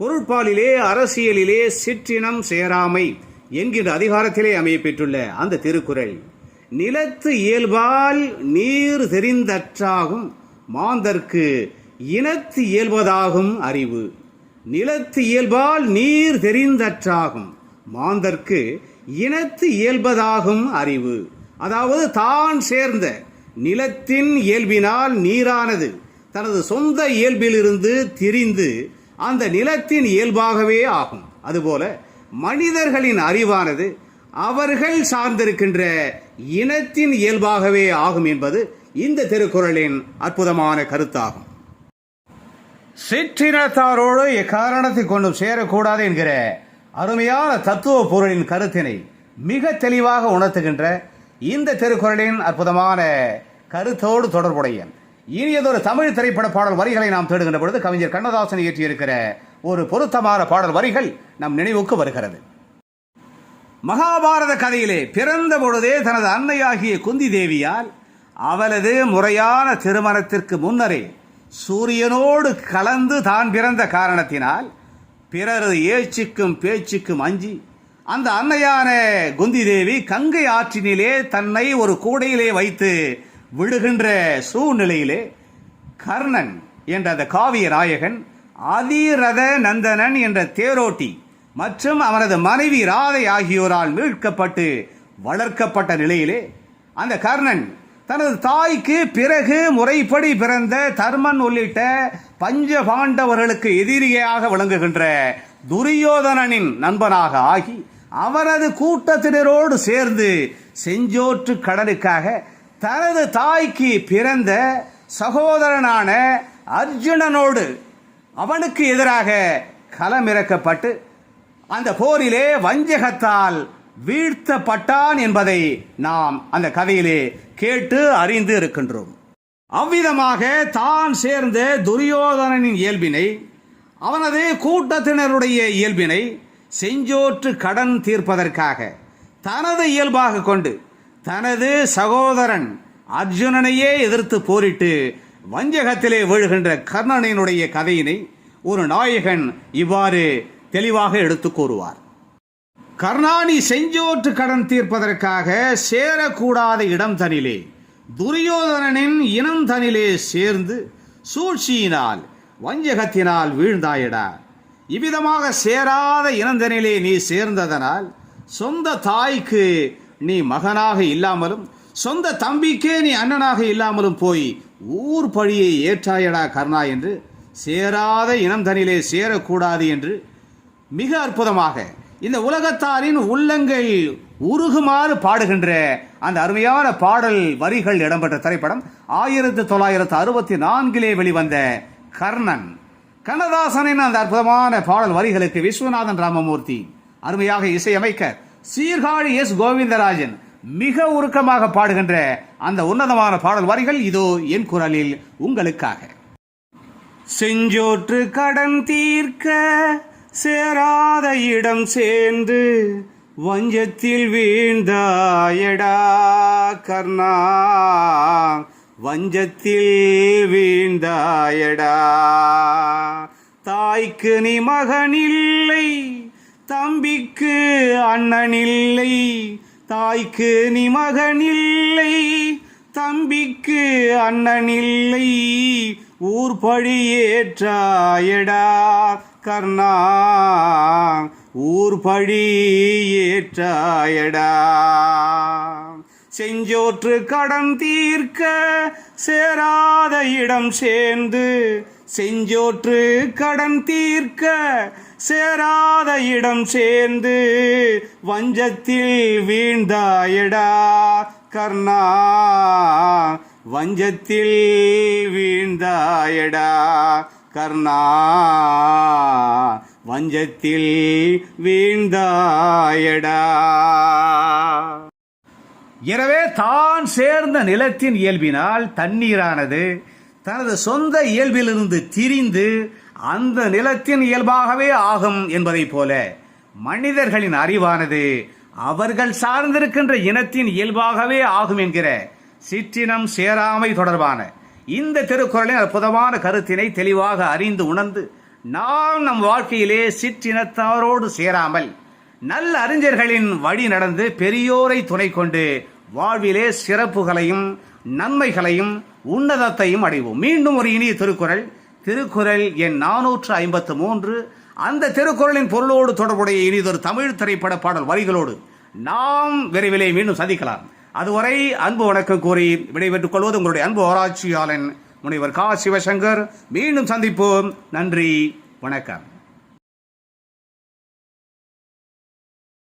பொருட்பாலிலே அரசியலிலே சிற்றினம் சேராமை என்கின்ற அதிகாரத்திலே அமையப்பெற்றுள்ள அந்த திருக்குறள். நிலத்து இயல்பால் நீர் தெரிந்தற்றாகும் மாந்தர்க்கு இனத்து இயல்பதாகும் அறிவு. நிலத்து இயல்பால் நீர் தெரிந்தற்றாகும் மாந்தர்க்கு இனத்து இயல்பதாகும் அறிவு. அதாவது தான் சேர்ந்த நிலத்தின் இயல்பினால் நீரானது தனது சொந்த இயல்பிலிருந்து திரிந்து அந்த நிலத்தின் இயல்பாகவே ஆகும். அதுபோல மனிதர்களின் அறிவானது அவர்கள் சார்ந்திருக்கின்ற இனத்தின் இயல்பாகவே ஆகும் என்பது இந்த திருக்குறளின் அற்புதமான கருத்தாகும். சிற்றினத்தாரோடு எக்காரணத்தை கொண்டும் சேரக்கூடாது என்கிற அருமையான தத்துவ பொருளின் கருத்தினை மிக தெளிவாக உணர்த்துகின்ற இந்த திருக்குறளின் அற்புதமான கருத்தோடு தொடர்புடைய இனியதொரு தமிழ் திரைப்பட பாடல் வரிகளை நாம் தேடுகின்ற பொழுது கவிஞர் கண்ணதாசன் இயற்றியிருக்கிற ஒரு பொருத்தமான பாடல் வரிகள் நம் நினைவுக்கு வருகிறது. மகாபாரத கதையிலே பிறந்த பொழுதே தனது அன்னையாகிய குந்தி தேவியால் அவளது முறையான திருமணத்திற்கு முன்னரே சூரியனோடு கலந்து தான் பிறந்த காரணத்தினால் பிறரது ஏச்சுக்கும் பேச்சுக்கும் அஞ்சி அந்த அன்னையான குந்தி தேவி கங்கை ஆற்றினிலே தன்னை ஒரு கூடையிலே வைத்து விடுகின்ற சூழ்நிலையிலே கர்ணன் என்ற அந்த காவிய நாயகன் அதிரத நந்தனன் என்ற தேரோட்டி மற்றும் அவனது மனைவி ராதை ஆகியோரால் மீட்கப்பட்டு வளர்க்கப்பட்ட நிலையிலே அந்த கர்ணன் தனது தாய்க்கு பிறகு முறைப்படி பிறந்த தர்மன் உள்ளிட்ட பஞ்ச பாண்டவர்களுக்கு எதிரியாக விளங்குகின்ற துரியோதனனின் நண்பனாக ஆகி அவரது கூட்டத்தினரோடு சேர்ந்து செஞ்சோற்று கடலுக்காக தனது தாய்க்கு பிறந்த சகோதரனான அர்ஜுனனோடு அவனுக்கு எதிராக களமிறக்கப்பட்டு அந்த போரிலே வஞ்சகத்தால் வீழ்த்தப்பட்டான் என்பதை நாம் அந்த கதையிலே கேட்டு அறிந்து இருக்கின்றோம். அவ்விதமாக தான் சேர்ந்த துரியோதனனின் இயல்பினை அவனது கூட்டத்தினருடைய இயல்பினை செஞ்சோற்று கடன் தீர்ப்பதற்காக தனது இயல்பாக கொண்டு தனது சகோதரன் அர்ஜுனனையே எதிர்த்து போரிட்டு வஞ்சகத்திலே வீழ்கின்ற கர்ணனினுடைய கதையினை ஒரு நாயகன் இவ்வாறு தெளிவாக எடுத்து கூறுவார். கர்ணாணி செஞ்சோற்று கடன் தீர்ப்பதற்காக சேரக்கூடாத இடம் தனிலே துரியோதனனின் இனம் தனிலே சேர்ந்து சூழ்ச்சியினால் வஞ்சகத்தினால் வீழ்ந்தாயிடா. இவ்விதமாக சேராத இனந்தனிலே நீ சேர்ந்ததனால் சொந்த தாய்க்கு நீ மகனாக இல்லாமலும் சொந்த தம்பிக்கே நீ அண்ணனாக இல்லாமலும் போய் ஊர் பழியை ஏற்றாயடா கர்ணா என்று சேராத இனம் தனிலே சேரக்கூடாது என்று மிக அற்புதமாக இந்த உலகத்தாரின் உள்ளங்கை உருகுமாறு பாடுகின்ற அந்த அருமையான பாடல் வரிகள் இடம்பெற்ற திரைப்படம் ஆயிரத்தி தொள்ளாயிரத்து அறுபத்தி நான்கிலே வெளிவந்த கர்ணன். கண்ணதாசனின் அந்த அற்புதமான பாடல் வரிகளுக்கு விஸ்வநாதன் ராமமூர்த்தி அருமையாக இசையமைக்க சீர்காழி எஸ் கோவிந்தராஜன் மிக உருக்கமாக பாடுகின்ற அந்த உன்னதமான பாடல் வரிகள் இதோ என் குரலில் உங்களுக்காக. செஞ்சோற்று கடன் தீர்க்க சேராத இடம் சேர்ந்து வஞ்சத்தில் வீழ்ந்தாயடா கர்ணா. வஞ்சத்தில் வீழ்ந்தாயடா. தாய்க்கு நீ மகனில்லை தம்பிக்கு அண்ணன் இல்லை தாய்க்கு நீ இல்லை தம்பிக்கு அண்ணனில்லை ஊர் பழி ஏற்றாயடா கர்ணா ஊர் பழி ஏற்றாயடா செஞ்சோற்று கடன் தீர்க்க சேராத இடம் சேர்ந்து செஞ்சோற்று கடன் தீர்க்க சேராத இடம் சேர்ந்து வஞ்சத்தில் வீழ்ந்தாயடா கர்ணா. வஞ்சத்தில் வீழ்ந்தாயடா கர்ணா. வஞ்சத்தில் வீழ்ந்தாயடா. எனவே தான் சேர்ந்த நிலத்தின் இயல்பினால் தண்ணீரானது தனது சொந்த இயல்பிலிருந்து திரிந்து அந்த நிலத்தின் இயல்பாகவே ஆகும் என்பதைப் போல மனிதர்களின் அறிவானது அவர்கள் சார்ந்திருக்கின்ற இனத்தின் இயல்பாகவே ஆகும் என்கிற சிற்றினம் சேராமை தொடர்பான இந்த திருக்குறளின் அற்புதமான கருத்தினை தெளிவாக அறிந்து உணர்ந்து நாம் நம் வாழ்க்கையிலே சிற்றினத்தாரோடு சேராமல் நல்ல அறிஞர்களின் வழி நடந்து பெரியோரை துணை கொண்டு வாழ்விலே சிறப்புகளையும் நன்மைகளையும் உன்னதத்தையும் அடைவோம். மீண்டும் ஒரு இனிய திருக்குறள். திருக்குறள் எண் நானூற்று ஐம்பத்து மூன்று. அந்த திருக்குறளின் பொருளோடு தொடர்புடைய இனிதொரு தமிழ் திரைப்பட பாடல் வரிகளோடு நாம் விரைவிலே மீண்டும் சந்திக்கலாம். அதுவரை அன்பு வணக்கம் கூறி விடைபெற்றுக் கொள்வது உங்களுடைய அன்பு ஆராய்ச்சியாளன் முனைவர் கா. சிவசங்கர். மீண்டும் சந்திப்போம். நன்றி. வணக்கம்.